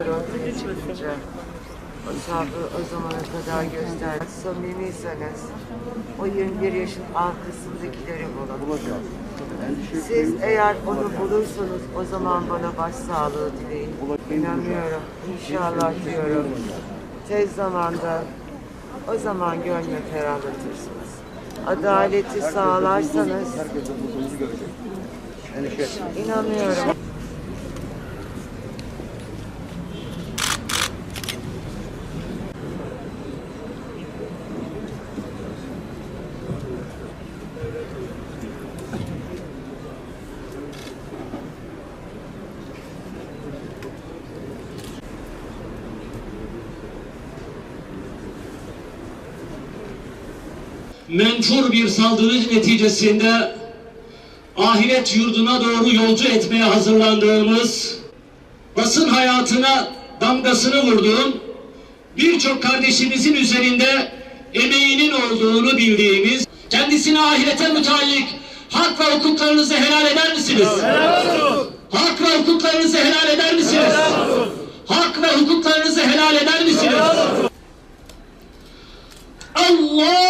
çıkınca o sabrı o zamana kadar göster. Samimiyseniz o 21 yaşın arkasındakileri bulun. Siz eğer onu bulursanız o zaman bana başsağlığı dileyin. İnanıyorum. İnşallah diyorum. Tez zamanda o zaman gönlü ferahlatırsınız. Adaleti sağlarsanız inanıyorum. Menfur bir saldırı neticesinde ahiret yurduna doğru yolcu etmeye hazırlandığımız, basın hayatına damgasını vurduğum, birçok kardeşimizin üzerinde emeğinin olduğunu bildiğimiz, kendisine ahirete müteallik hak ve hukuklarınızı helal eder misiniz? Hak ve hukuklarınızı helal eder misiniz? Hak ve hukuklarınızı helal eder misiniz? Allahu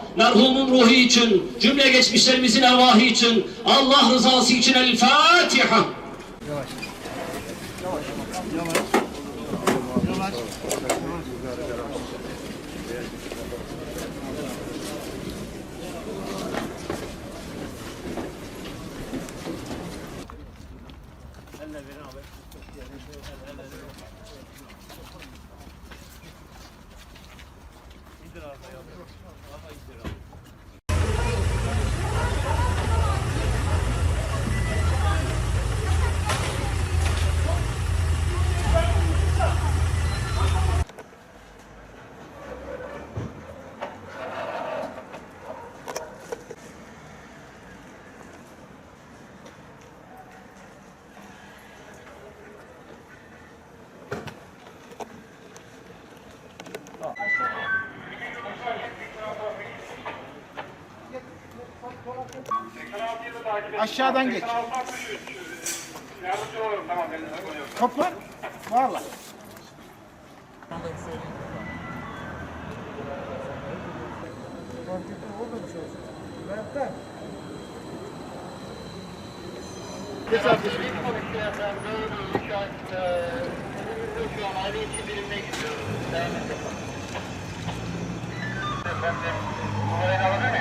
Merhumun ruhu için, cümle geçmişlerimizin ervahı için, Allah rızası için El Fatiha. izdirafa yapıyor. Kafa izdirafa. Aşağıdan geç. Kopar. Valla. Geç arkadaşım. Efendim, numarayı alabilir miyim?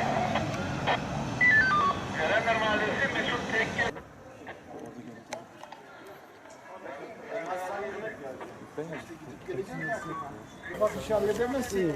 Ben işte gidip geleceğim. Bak inşallah şey edemezsin.